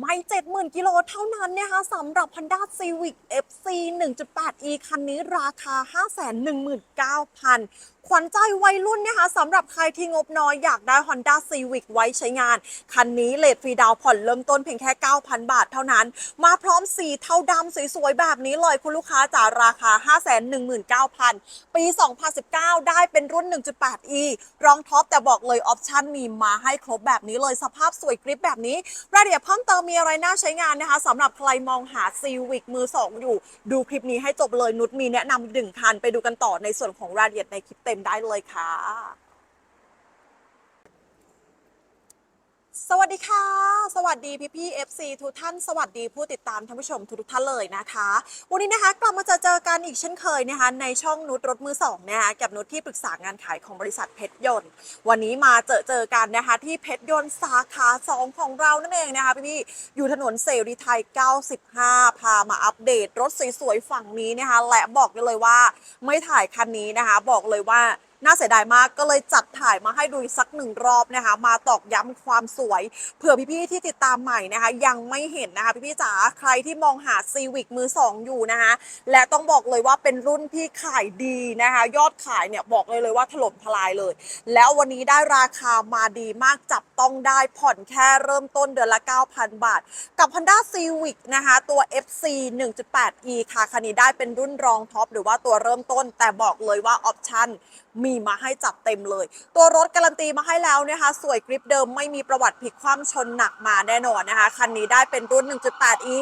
ไม่70,000 กิโลเท่านั้นนะคะสำหรับ Honda Civic FC 1.8e คันนี้ราคา 519,000 ขวัญใจวัยรุ่นนะคะสำหรับใครที่งบน้อยอยากได้ Honda Civic ไว้ใช้งาน คันนี้เลทฟรีดาวผ่อนเริ่มต้นเพียงแค่ 9,000 บาทเท่านั้น มาพร้อมสีเทาดำสวยๆ แบบนี้เลยคุณลูกค้าจากราคา 519,000 ปี 2019 ได้เป็นรุ่น 1.8e รองท็อปแต่บอกเลยออปชั่นมีมาให้ครบแบบนี้เลยสภาพสวยกริปแบบนี้รายละเอียดเพิ่มเติมมีอะไรน่าใช้งานนะคะสำหรับใครมองหาซีวิกมือ2อยู่ ดูคลิปนี้ให้จบเลยนุชมีแนะนำหนึ่งคันไปดูกันต่อในส่วนของรายละเอียดในคลิปเต็มได้เลยค่ะ สวัสดีค่ะ สวัสดีพี่พี่ FC ทุกท่าน สวัสดีผู้ติดตามท่านผู้ชมทุกท่านเลยนะคะ วันนี้นะคะกลับมาจอเจอกันอีกเช่นเคยนะคะในช่องนุชรถมือสองนะคะกับนุชที่ปรึกษางานขายของบริษัทเพชรยนต์ วันนี้มาเจอเจอกันนะคะที่เพชรยนต์สาขา2ของเรานั่นเองนะคะพี่พี่อยู่ถนนเสรีไทย 95 พามาอัปเดตรถสวยๆฝั่งนี้นะคะและบอกได้เลยว่าไม่ถ่ายคันนี้นะคะ บอกเลยว่า น่าเสียดายมากก็เลยจัดถ่ายมาให้ดูอีกสักหนึ่งรอบนะคะ มาตอกย้ำความสวย เผื่อพี่ๆที่ติดตามใหม่นะคะ ยังไม่เห็นนะคะ พี่ๆจ๋าใครที่มองหาซีวิกมือสองอยู่นะคะ และต้องบอกเลยว่าเป็นรุ่นที่ขายดีนะคะ ยอดขายเนี่ยบอกเลยเลยว่าถล่มทลายเลย แล้ววันนี้ได้ราคามาดีมากจับต้องได้ผ่อนแค่เริ่มต้นเดือนละ 9,000 บาท กับ Honda Civic นะคะตัว FC 1.8e ค่ะคันนี้ได้เป็นรุ่นรองท็อปหรือว่าตัวเริ่มต้นแต่บอกเลยว่าออปชั่นมีมาให้จับเต็มเลย ตัวรถการันตีมาให้แล้วนะคะ สวยกริปเดิมไม่มีประวัติผิดความชนหนักมาแน่นอนนะคะ คันนี้ได้เป็นรุ่น 1.8e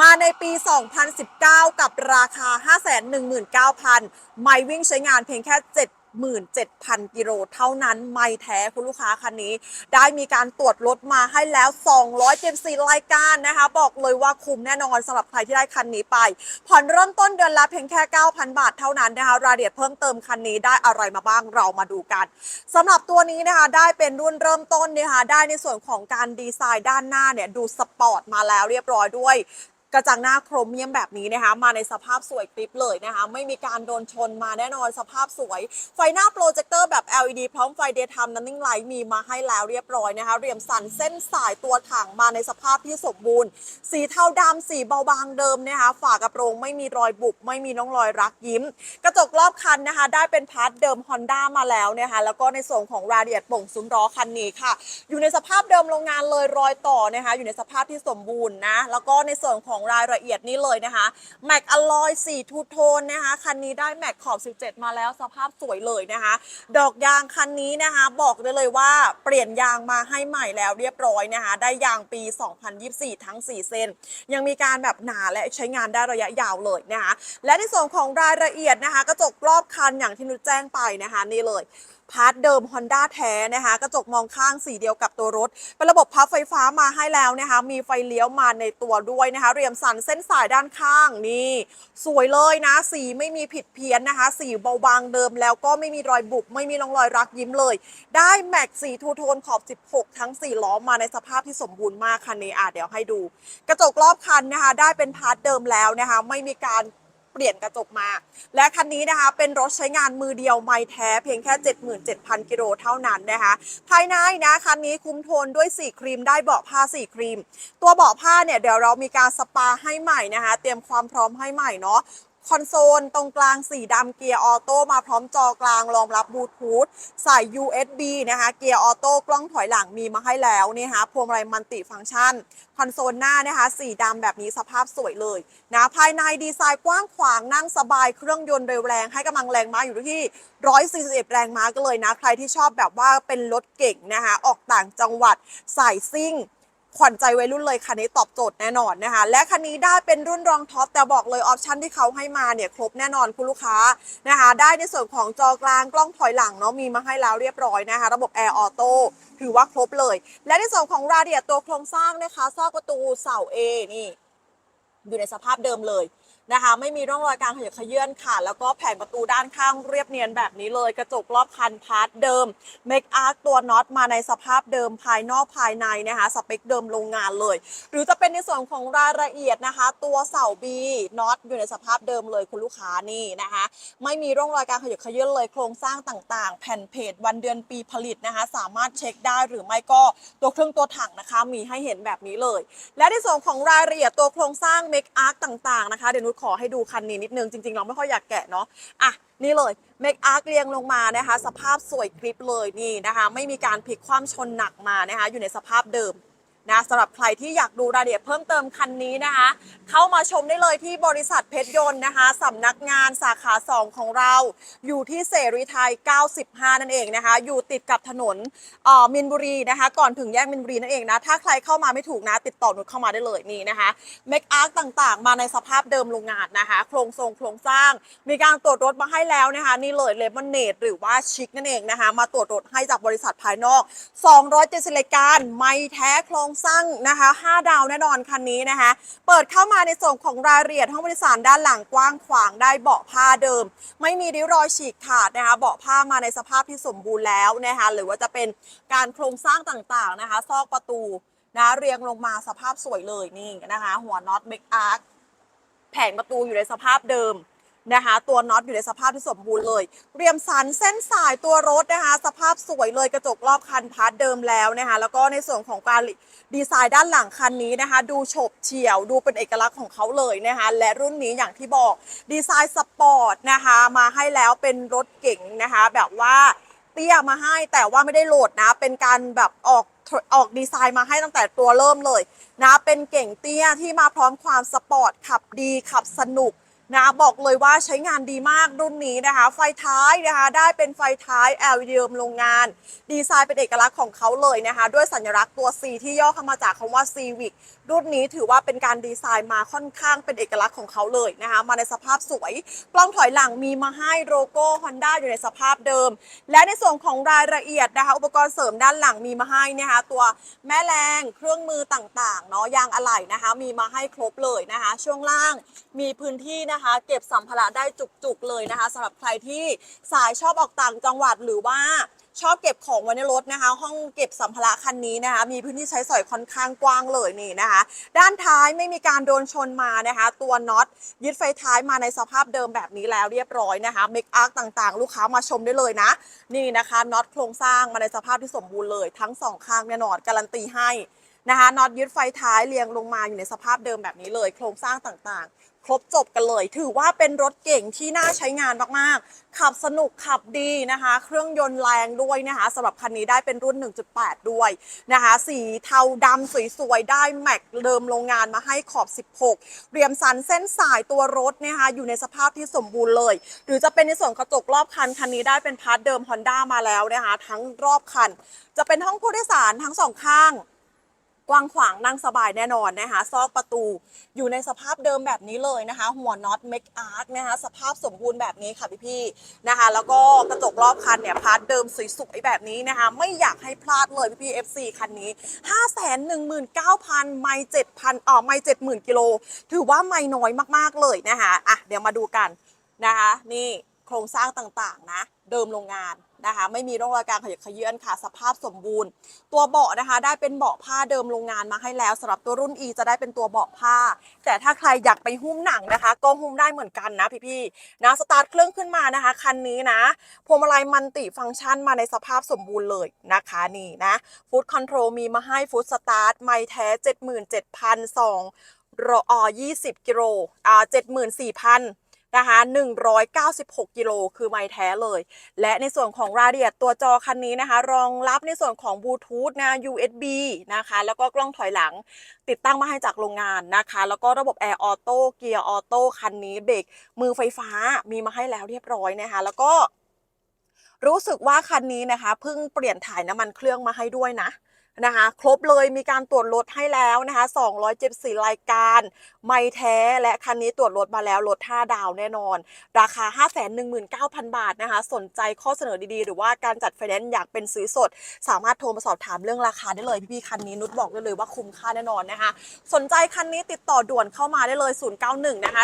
มาในปี 2019 กับราคา 519,000 ไม่วิ่งใช้งานเพียงแค่ 7 17,000 กิโลเท่านั้นไม่แท้คุณลูกค้าคันนี้ ได้มีการตรวจรถมาให้แล้ว 274 รายการนะคะ บอกเลยว่าคุ้มแน่นอนสำหรับใครที่ได้คันนี้ไป ผ่อนเริ่มต้นเดือนละเพียงแค่ 9,000 บาทเท่านั้นนะคะ รายละเอียดเพิ่มเติมคันนี้ได้อะไรมาบ้างเรามาดูกันสำหรับตัวนี้นะคะได้เป็นรุ่นเริ่มต้นนะคะได้ในส่วนของการดีไซน์ด้านหน้าเนี่ยดูสปอร์ตมาแล้วเรียบร้อยด้วย กระจังหน้าโครเมียมแบบนี้นะคะ มาในสภาพสวยกริปเลยนะคะ ไม่มีการโดนชนมาแน่นอนสภาพสวย ไฟหน้าโปรเจคเตอร์แบบ LED พร้อมไฟเดย์ไทม์นันนิ่งไลท์มีมาให้แล้วเรียบร้อยนะคะเหลี่ยมสันเส้นสายตัวถังมาในสภาพที่สมบูรณ์ สีเทาดำสีเบาบางเดิมนะคะ ฝากระโปรงไม่มีรอยบุบไม่มีน้องรอยรักยิ้ม กระจกรอบคันนะคะ ได้เป็นพาร์ทเดิม Honda มาแล้วนะคะ แล้วก็ในส่วนของรายละเอียดป่งซุ้มล้อคันนี้ค่ะ อยู่ในสภาพเดิมโรงงานเลยรอยต่อนะคะ อยู่ในสภาพที่สมบูรณ์นะแล้วก็ในส่วนของรายละเอียดนี่เลยนะคะแม็กอลลอยสีทูโทนนะคะคันนี้ได้แม็กขอบ 17 มาแล้วสภาพสวยเลยนะคะ ดอกยางคันนี้นะคะบอกได้เลยว่าเปลี่ยนยางมาให้ใหม่แล้วเรียบร้อยนะคะ ได้ยางปี 2024 ทั้ง 4 เส้น ยังมีการแบบหนาและใช้งานได้ระยะยาวเลยนะคะ และในส่วนของรายละเอียดนะคะ กระจกรอบคันอย่างที่นุชแจ้งไปนะคะ นี่เลย พาร์ทเดิม Honda แท้นะคะกระจกมองข้างสีเดียวกับตัวรถ เป็นระบบพับไฟฟ้ามาให้แล้วนะคะ มีไฟเลี้ยวมาในตัวด้วยนะคะ เรียมสันเส้นสายด้านข้างนี่ สวยเลยนะ สีไม่มีผิดเพี้ยนนะคะ สีเบาบางเดิมแล้วก็ไม่มีรอยบุบไม่มีร่องรอยรักยิ้มเลย ได้แม็กสีทูโทนขอบ 16 ทั้ง 4 ล้อมาในสภาพที่สมบูรณ์มากคันนี้อะเดี๋ยวให้ดู กระจกรอบคันนะคะ ได้เป็นพาร์ทเดิมแล้วนะคะ ไม่มีการ เปลี่ยนกระจกมา และคันนี้นะคะเป็นรถใช้งานมือเดียวไม่แท้เพียงแค่ 77,000 กิโลเท่านั้นนะคะภายในนะคันนี้คุมโทนด้วยสีครีมได้เบาะผ้าสีครีม ตัวเบาะผ้าเนี่ยเดี๋ยวเรามีการสปาให้ใหม่นะคะ เตรียมความพร้อมให้ใหม่เนาะ คอนโซลตรงกลางสีดำเกียร์ออโต้มาพร้อมจอกลางรองรับบลูทูธใส่ USB นะคะ เกียร์ออโต้กล้องถอยหลังมีมาให้แล้วนี่ฮะพวงมาลัยมัลติฟังก์ชัน คอนโซลหน้านะคะ สีดำแบบนี้สภาพสวยเลยนะภายในดีไซน์กว้างขวางนั่งสบายเครื่องยนต์เร็วแรงให้กำลังแรงม้าอยู่ที่141แรงม้าก็เลยนะ ใครที่ชอบแบบว่าเป็นรถเก่งนะคะ ออกต่างจังหวัดสายซิ่ง ขวัญใจวัยรุ่นเลยคันนี้ตอบโจทย์แน่นอนนะคะ และคันนี้ได้เป็นรุ่นรองท็อปแต่บอกเลยออปชันที่เขาให้มาเนี่ยครบแน่นอนคุณลูกค้านะคะ ได้ในส่วนของจอกลางกล้องถอยหลังเนาะมีมาให้แล้วเรียบร้อยนะคะ ระบบแอร์ออโต้ถือว่าครบเลย และในส่วนของราเดียตัวโครงสร้างนะคะซอกประตูเสาเอนี่อยู่ในสภาพเดิมเลย นะคะ ไม่มีร่องรอยการขยับเขยื่อนค่ะ แล้วก็แผงประตูด้านข้างเรียบเนียนแบบนี้เลย กระจกรอบคันพาร์ทเดิมเมคอาร์ตัวน็อตมาในสภาพเดิมภายนอกภายในนะคะ สเปคเดิมโรงงานเลย หรือจะเป็นในส่วนของรายละเอียดนะคะ ตัวเสาบีน็อตอยู่ในสภาพเดิมเลยคุณลูกค้านี่นะคะ ไม่มีร่องรอยการขยับเขยื่อนเลยโครงสร้างต่างๆ แผ่นเพจวันเดือนปีผลิตนะคะ สามารถเช็คได้หรือไม่ก็ตัวเครื่องตัวถังนะคะ มีให้เห็นแบบนี้เลย และในส่วนของรายละเอียดตัวโครงสร้างเมคอาร์ต่างๆนะคะเดี๋ยวนุชขอให้ดูคันนี้นิดนึง จริง ๆ เราไม่ค่อยอยากแกะเนาะอะนี่เลยเมคอาร์เรียงลงมานะคะ สภาพสวยกริปเลยนี่นะคะ ไม่มีการพลิกความชนหนักมานะคะ อยู่ในสภาพเดิม นะสำหรับใครที่อยากดูรายละเอียดเพิ่มเติมคันนี้นะคะ เข้ามาชมได้เลยที่บริษัทเพชรยนต์นะคะสำนักงานสาขา 2 ของเรา อยู่ที่เสรีไทย 95 นั่นเองนะคะ อยู่ติดกับถนนมินบุรีนะคะ ก่อนถึงแยกมินบุรีนั่นเองนะ ถ้าใครเข้ามาไม่ถูกนะ ติดต่อหนูเข้ามาได้เลยนี่นะคะเมคอาร์ต่างๆ มาในสภาพเดิมโรงงานนะคะ โครงทรงโครงสร้าง มีการตรวจรถมาให้แล้วนะคะ นี่เลยเลมอนเนตหรือว่าชิคนั่นเองนะคะ มาตรวจรถให้จากบริษัทภายนอก 270รายการไม่แท้โครงสร้างนะคะ 5 ดาวแน่นอนคันนี้นะคะ เปิดเข้ามาในส่วนของรายละเอียดห้องบริสารด้านหลังกว้างขวางได้เบาะผ้าเดิม ไม่มีริ้วรอยฉีกขาดนะคะเบาะผ้ามาในสภาพที่สมบูรณ์แล้วนะคะหรือว่าจะเป็นการโครงสร้างต่างๆนะคะ ซอกประตูนะเรียงลงมาสภาพสวยเลยนี่นะคะ หัวน็อตเมกอาร์คแผงประตูอยู่ในสภาพเดิม นะคะตัวน็อตอยู่ในสภาพที่สมบูรณ์เลย เรียมสันเส้นสายตัวรถนะคะสภาพสวยเลยกระจกรอบคันพาร์ทเดิมแล้วนะคะแล้วก็ในส่วนของการดีไซน์ด้านหลังคันนี้นะคะ ดูโฉบเฉี่ยวดูเป็นเอกลักษณ์ของเขาเลยนะคะและรุ่นนี้อย่างที่บอกดีไซน์สปอร์ตนะคะมาให้แล้วเป็นรถเก๋งนะคะแบบว่าเตี้ยมาให้แต่ว่าไม่ได้โหลดนะ เป็นการแบบออกออกดีไซน์มาให้ตั้งแต่ตัวเริ่มเลยนะ เป็นเก่งเตี้ยที่มาพร้อมความสปอร์ตขับดีขับสนุก นะบอกเลยว่าใช้งานดีมากรุ่นนี้นะคะ ไฟท้ายนะคะได้เป็นไฟท้าย LED เดิมโรงงาน ดีไซน์เป็นเอกลักษณ์ของเขาเลยนะคะ ด้วยสัญลักษณ์ตัว C ที่ย่อเข้ามาจากคำว่า Civic รุ่นนี้ถือว่าเป็นการดีไซน์มาค่อนข้างเป็นเอกลักษณ์ของเขาเลยนะคะ มาในสภาพสวย กล้องถอยหลังมีมาให้โลโก้ Honda อยู่ในสภาพเดิม และในส่วนของรายละเอียดนะคะอุปกรณ์เสริมด้านหลังมีมาให้นะคะ ตัวแม่แรงเครื่องมือต่างๆเนาะยางอะไหล่นะคะ มีมาให้ครบเลยนะคะ ช่วงล่างมีพื้นที่นะคะเก็บสัมภาระได้จุกๆเลยนะคะสำหรับใครที่สายชอบออกต่างจังหวัดหรือว่าชอบเก็บของไว้ในรถนะคะ ห้องเก็บสัมภาระคันนี้นะคะ มีพื้นที่ใช้สอยค่อนข้างกว้างเลยนี่นะคะ ด้านท้ายไม่มีการโดนชนมานะคะ ตัวน็อตยึดไฟท้ายมาในสภาพเดิมแบบนี้แล้วเรียบร้อยนะคะเมคอาร์กต่างๆ ลูกค้ามาชมได้เลยนะ นี่นะคะน็อตโครงสร้างมาในสภาพที่สมบูรณ์เลยทั้งสองข้างแน่นอนการันตีให้นะคะน็อตยึดไฟท้ายเรียงลงมาอยู่ในสภาพเดิมแบบนี้เลย โครงสร้างต่างๆ ครบจบกันเลย ถือว่าเป็นรถเก่งที่น่าใช้งานมากๆ ขับสนุกขับดีนะคะ เครื่องยนต์แรงด้วยนะคะสำหรับคันนี้ได้เป็นรุ่น 1.8 ด้วยนะคะ สีเทาดำสวยๆ ได้แม็กเดิมโรงงานมาให้ขอบ 16 เรียมสันเส้นสายตัวรถนะคะอยู่ในสภาพที่สมบูรณ์เลย หรือจะเป็นในส่วนกระจกรอบคัน คันนี้ได้เป็นพาร์ทเดิม Honda มาแล้วนะคะ ทั้งรอบคัน จะเป็นห้องผู้โดยสารทั้งสองข้าง กว้างขวางนั่งสบายแน่นอนนะคะซอกประตูอยู่ในสภาพเดิมแบบนี้เลยนะคะ หัวน็อตเมคอาร์นะคะสภาพสมบูรณ์แบบนี้ค่ะพี่ๆนะคะ แล้วก็กระจกรอบคันเนี่ยพาร์ทเดิมสวยๆแบบนี้นะคะ ไม่อยากให้พลาดเลยพี่ๆ FC คันนี้ 5 1 9 0 0 0 ไม่7,000อ๋อไม่70,000กิโลถือว่าไม่น้อยมากๆเลยนะคะอะเดี๋ยวมาดูกันนะคะนี่ โครงสร้างต่างๆนะเดิมโรงงานนะคะ ไม่มีร่องรอยการขยับขยื้อนค่ะ สภาพสมบูรณ์ ตัวเบาะนะคะ ได้เป็นเบาะผ้าเดิมโรงงานมาให้แล้วสำหรับตัวรุ่น E จะได้เป็นตัวเบาะผ้า แต่ถ้าใครอยากไปหุ้มหนังนะคะ ก็หุ้มได้เหมือนกันนะพี่ๆนะสตาร์ทเครื่องขึ้นมานะคะ คันนี้นะพวงมาลัยมันติฟังก์ชันมาในสภาพสมบูรณ์เลยนะคะนี่นะฟู้ดคอนโทรลมีมาให้ฟู้ดสตาร์ทไม่แท้ 77,200รออ20 กิโลอ่า74,000 นะคะ196 กิโลคือไม้แท้เลย และในส่วนของรายละเอียดตัวจอคันนี้นะคะ รองรับในส่วนของบลูทูธนะ USB นะคะ แล้วก็กล้องถอยหลังติดตั้งมาให้จากโรงงานนะคะ แล้วก็ระบบแอร์ออโต้เกียร์ออโต้คันนี้เบรกมือไฟฟ้ามีมาให้แล้วเรียบร้อยนะคะ แล้วก็รู้สึกว่าคันนี้นะคะเพิ่งเปลี่ยนถ่ายน้ำมันเครื่องมาให้ด้วยนะ นะคะ ครบเลยมีการตรวจรถให้แล้วนะคะ274รายการ ไม่แท้และคันนี้ตรวจรถมาแล้วรถ5ดาวแน่นอน ราคา 519,000 บาทนะคะ สนใจข้อเสนอดีๆ หรือว่าการจัดไฟแนนซ์อยากเป็นซื้อสด สามารถโทรมาสอบถามเรื่องราคาได้เลย พี่ๆคันนี้นุชบอกได้เลยว่าคุ้มค่าแน่นอนนะคะ สนใจคันนี้ติดต่อด่วนเข้ามาได้เลย 091 นะคะ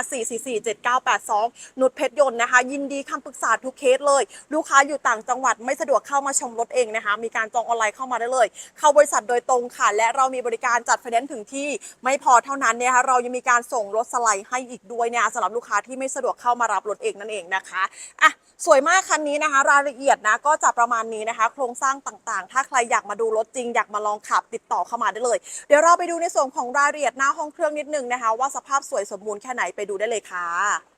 4447982 นุชเพชรยนต์นะคะ ยินดีคำปรึกษาทุกเคสเลย ลูกค้าอยู่ต่างจังหวัดไม่สะดวกเข้ามาชมรถเองนะคะ มีการจองออนไลน์เข้ามาได้เลย เข้าบริษัทโดยตรงค่ะ และเรามีบริการจัดไฟแนนซ์ถึงที่ไม่พอเท่านั้นเนี่ยคะเรายังมีการส่งรถสไลด์ให้อีกด้วยเนี่ยสำหรับลูกค้าที่ไม่สะดวกเข้ามารับรถเองนั่นเองนะคะอะสวยมากคันนี้นะคะ รายละเอียดนะก็จะประมาณนี้นะคะ โครงสร้างต่างๆ ถ้าใครอยากมาดูรถจริงอยากมาลองขับติดต่อเข้ามาได้เลย เดี๋ยวเราไปดูในส่วนของรายละเอียดหน้าห้องเครื่องนิดนึงนะคะ ว่าสภาพสวยสมบูรณ์แค่ไหนไปดูได้เลยค่ะ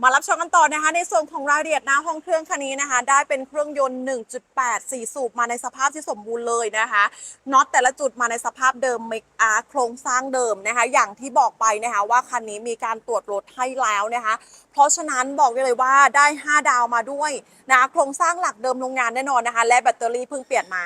มารับชมกันต่อนะคะ ในส่วนของรายละเอียดหน้าห้องเครื่องคันนี้นะคะ ได้เป็นเครื่องยนต์ 1.8 4 สูบมาในสภาพที่สมบูรณ์เลยนะคะน็อตแต่ละจุดมาในสภาพเดิมเมกอาร์โครงสร้างเดิมนะคะ อย่างที่บอกไปนะคะว่าคันนี้มีการตรวจรถให้แล้วนะคะ เพราะฉะนั้นบอกได้เลยว่าได้ 5 ดาวมาด้วยนะะโครงสร้างหลักเดิมโรงงานแน่นอนนะคะ และแบตเตอรี่เพิ่งเปลี่ยนมา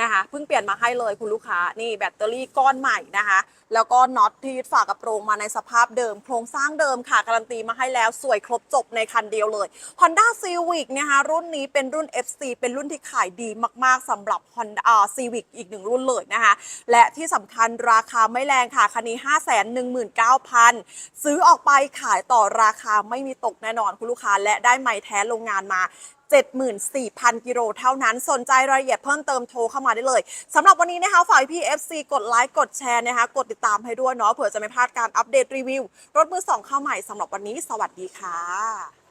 นะคะเพิ่งเปลี่ยนมาให้เลยคุณลูกค้านี่แบตเตอรี่ก้อนใหม่นะคะ แล้วก็น็อตที่ยึดฝากระโปรงมาในสภาพเดิม โครงสร้างเดิมค่ะ การันตีมาให้แล้วสวยครบจบในคันเดียวเลย Honda Civic นะคะรุ่นนี้เป็นรุ่น FC เป็นรุ่นที่ขายดีมากๆสำหรับ Honda อ่า Civic อีกหนึ่งรุ่นเลยนะคะ และที่สำคัญราคาไม่แรงค่ะคันนี้ 519,000 ซื้อออกไปขายต่อราคาไม่มีตกแน่นอนคุณลูกค้าและได้ไม้แท้โรงงานมา74,000 กิโลเท่านั้น สนใจรายละเอียดเพิ่มเติมโทรเข้ามาได้เลยสำหรับวันนี้นะคะฝ่ายพี่ FC กดไลค์กดแชร์นะคะกดติดตามให้ด้วยเนาะเผื่อจะไม่พลาดการอัปเดตรีวิว รถมือสองเข้าใหม่สำหรับวันนี้ สวัสดีค่ะ